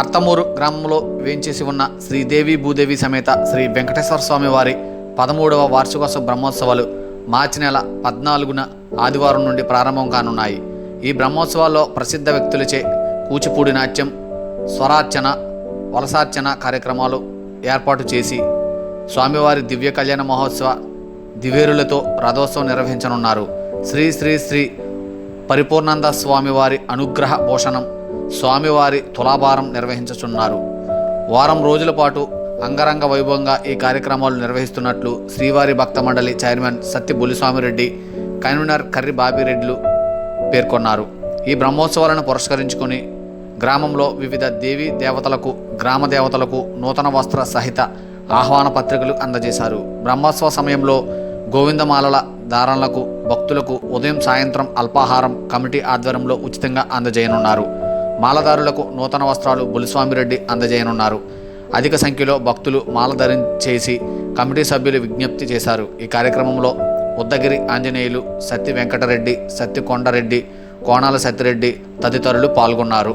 అర్తమూరు గ్రామంలో వేయించేసి ఉన్న శ్రీదేవి భూదేవి సమేత శ్రీ వెంకటేశ్వర స్వామి వారి పదమూడవ వార్షికోత్సవ బ్రహ్మోత్సవాలు మార్చి నెల పద్నాలుగున ఆదివారం నుండి ప్రారంభం కానున్నాయి. ఈ బ్రహ్మోత్సవాల్లో ప్రసిద్ధ వ్యక్తులచే కూచిపూడి నాట్యం స్వరార్చన వలసార్చన కార్యక్రమాలు ఏర్పాటు చేసి స్వామివారి దివ్య కళ్యాణ మహోత్సవ దివేరులతో రథోత్సవం నిర్వహించనున్నారు. శ్రీ శ్రీ శ్రీ పరిపూర్ణానంద స్వామివారి అనుగ్రహ భూషణం స్వామివారి తులాభారం నిర్వహించుచున్నారు. వారం రోజుల పాటు అంగరంగ వైభవంగా ఈ కార్యక్రమాలు నిర్వహిస్తున్నట్లు శ్రీవారి భక్త మండలి చైర్మన్ సత్తి బులిస్వామిరెడ్డి కన్వీనర్ కర్రి బాబిరెడ్డిలు పేర్కొన్నారు. ఈ బ్రహ్మోత్సవాలను పురస్కరించుకొని గ్రామంలో వివిధ దేవీ దేవతలకు గ్రామ దేవతలకు నూతన వస్త్ర సహిత ఆహ్వాన పత్రికలు అందజేశారు. బ్రహ్మోత్సవ సమయంలో గోవిందమాలల దారణలకు భక్తులకు ఉదయం సాయంత్రం అల్పాహారం కమిటీ ఆధ్వర్యంలో ఉచితంగా అందజేయనున్నారు. మాలదారులకు నూతన వస్త్రాలు బులిస్వామిరెడ్డి అందజేయనున్నారు. అధిక సంఖ్యలో భక్తులు మాలధరం చేసి కమిటీ సభ్యులు విజ్ఞప్తి చేశారు. ఈ కార్యక్రమంలో ఉద్దగిరి ఆంజనేయులు సత్తి వెంకటరెడ్డి సత్తి కొండరెడ్డి కోణాల సత్తిరెడ్డి తదితరులు పాల్గొన్నారు.